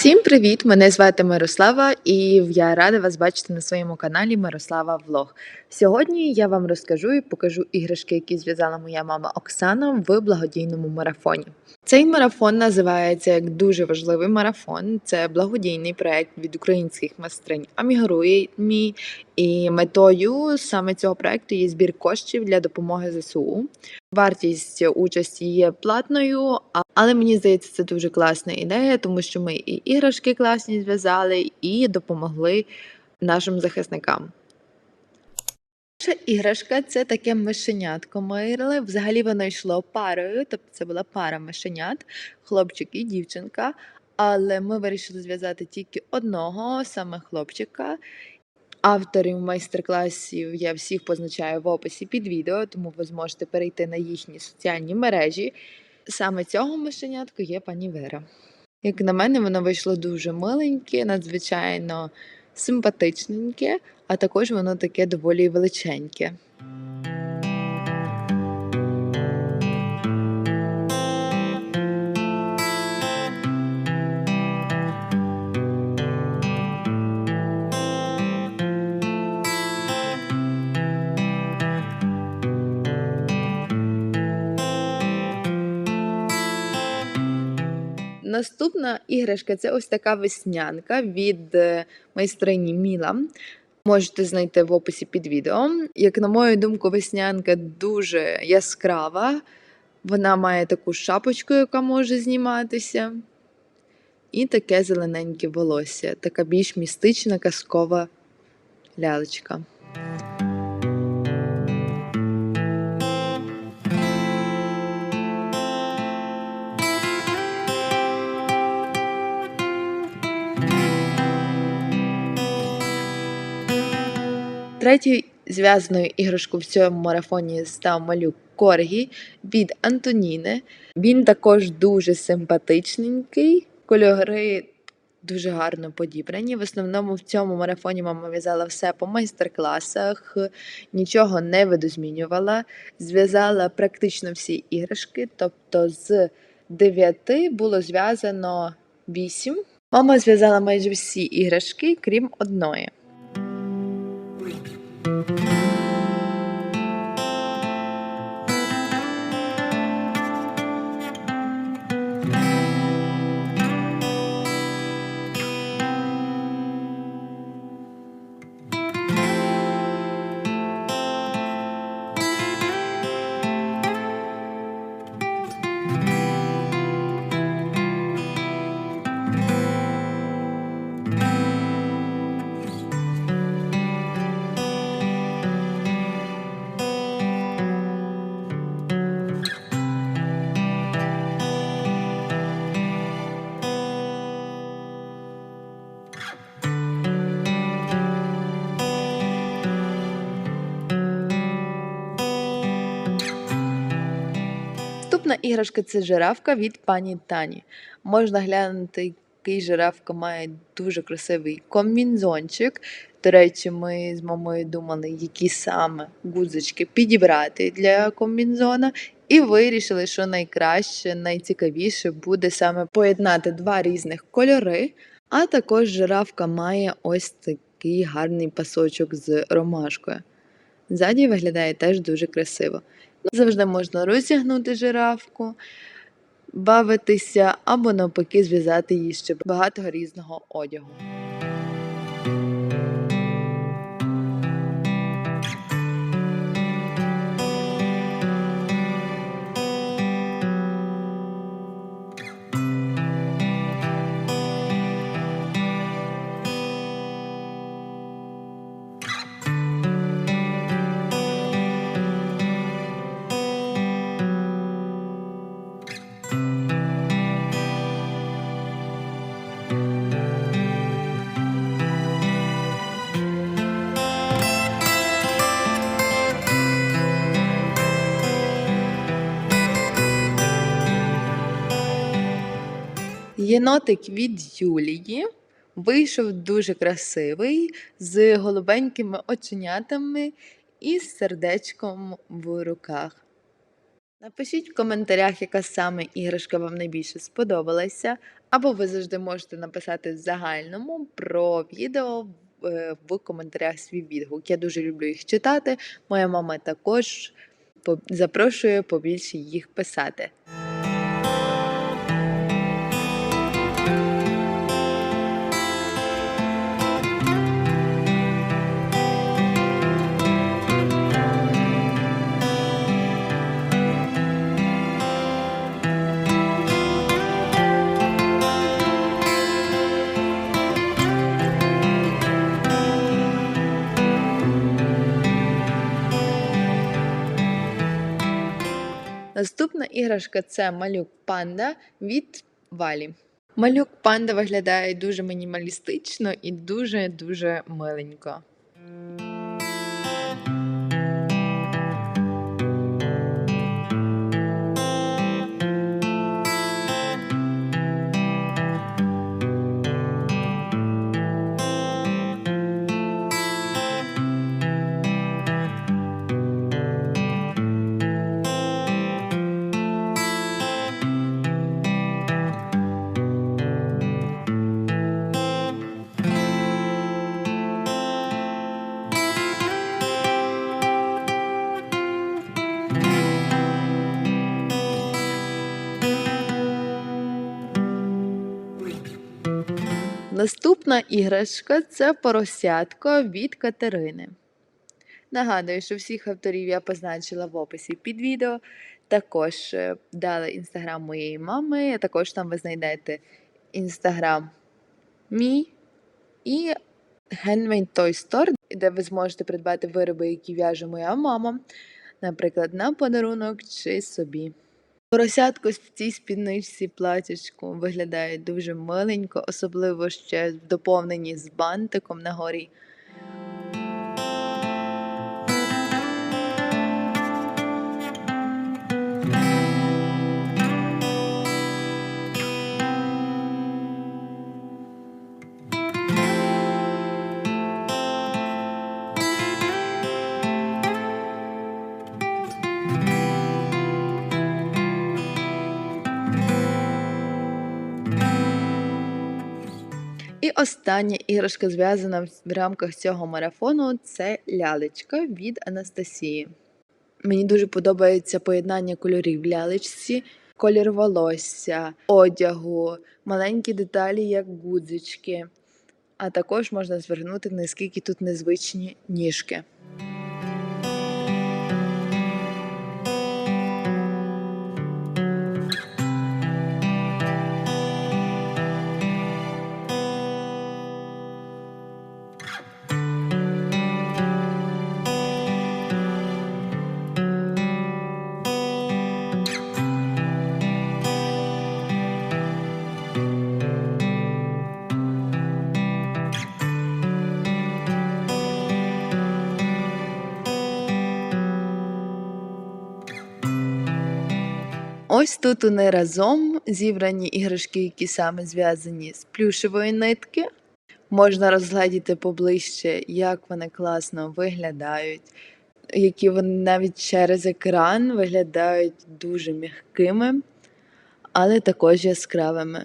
Всім привіт! Мене звати Мирослава, і я рада вас бачити на своєму каналі Мирослава Влог. Сьогодні я вам розкажу і покажу іграшки, які зв'язала моя мама Оксана в благодійному марафоні. Цей марафон називається як дуже важливий марафон. Це благодійний проект від українських майстринь Амігрує мій. І метою саме цього проекту є збір коштів для допомоги ЗСУ. Вартість участі є платною, а- але мені здається, це дуже класна ідея, тому що ми і іграшки класні зв'язали, і допомогли нашим захисникам. Перша іграшка це таке мишенятко мирили. Взагалі воно йшло парою, тобто це була пара мишенят, хлопчик і дівчинка. Але ми вирішили зв'язати тільки одного, саме хлопчика. Авторів майстер-класів я всіх позначаю в описі під відео, тому ви зможете перейти на їхні соціальні мережі. Саме цього мишенятку є пані Вера. Як на мене, воно вийшло дуже миленьке, надзвичайно симпатичненьке, а також воно таке доволі величеньке. Наступна іграшка це ось така веснянка від е, майстрині Міла. Можете знайти в описі під відео. Як на мою думку, веснянка дуже яскрава. Вона має таку шапочку, яка може зніматися. І таке зелененьке волосся, така більш містична казкова лялечка. Третьою зв'язаною іграшкою в цьому марафоні став малюк Коргі від Антоніни. Він також дуже симпатичненький, кольори дуже гарно подібрані. В основному в цьому марафоні мама в'язала все по майстер-класах, нічого не видозмінювала. Зв'язала практично всі іграшки, тобто з 9 було зв'язано 8. Мама зв'язала майже всі іграшки, крім одної. Música Наступна іграшка це жирафка від пані Тані. Можна глянути, який жирафка має дуже красивий комбінзончик. До речі, ми з мамою думали, які саме гудзички підібрати для комбінзона, і вирішили, що найкраще, найцікавіше буде саме поєднати два різних кольори. А також жирафка має ось такий гарний пасочок з ромашкою. Ззаді виглядає теж дуже красиво. Завжди можна розтягнути жирафку, бавитися або навпаки зв'язати їй ще багато різного одягу. Єнотик від Юлії вийшов дуже красивий, з голубенькими оченятами і з сердечком в руках. Напишіть в коментарях, яка саме іграшка вам найбільше сподобалася, Або ви завжди можете написати в загальному про відео е, в коментарях свій відгук. Я дуже люблю їх читати. Моя мама також запрошує побільше їх писати. Іграшка це малюк панда від Валі. Малюк панда виглядає дуже мінімалістично і дуже-дуже миленько. Наступна іграшка це поросятко від Катерини. Нагадую, що всіх авторів я позначила в описі під відео. Також е, дали інстаграм моєї мами, також там ви знайдете інстаграм мій і Handmade Toy Store, де ви зможете придбати вироби, які в'яже моя мама, наприклад, на подарунок чи собі. Поросятко в цій спідничці платячку виглядає дуже миленько, особливо ще в доповненні з бантиком на горі. Остання іграшка, зв'язана в- рамках цього марафону, це лялечка від Анастасії. Мені дуже подобається поєднання кольорів в лялечці, колір волосся, одягу, маленькі деталі, як гудзички. А також можна звернути, наскільки тут незвичні ніжки. Ось тут вони разом зібрані іграшки, які саме зв'язані з плюшевої нитки. Можна розгледіти поближче, як вони класно виглядають, які вони навіть через екран виглядають дуже м'якими, але також яскравими.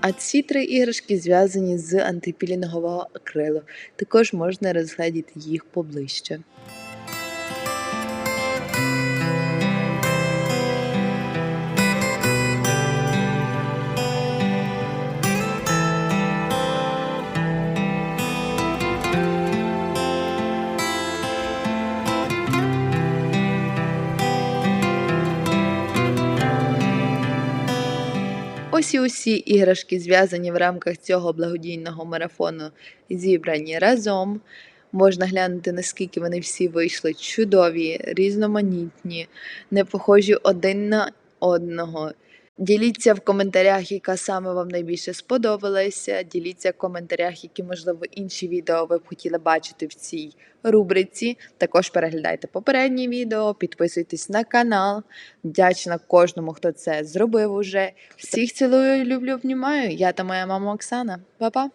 А ці три іграшки зв'язані з антипілінгового акрилу. Також можна розгледіти їх поближче. Ось і усі іграшки, зв'язані в рамках цього благодійного марафону, зібрані разом. Можна глянути, наскільки вони всі вийшли чудові, різноманітні, не похожі один на одного. Діліться в коментарях, яка саме вам найбільше сподобалася. Діліться в коментарях, які, можливо, інші відео ви б хотіли бачити в цій рубриці. Також переглядайте попередні відео, підписуйтесь на канал. Вдячна кожному, хто це зробив уже. Всіх цілую, люблю, обнімаю. Я та моя мама Оксана. Па-па!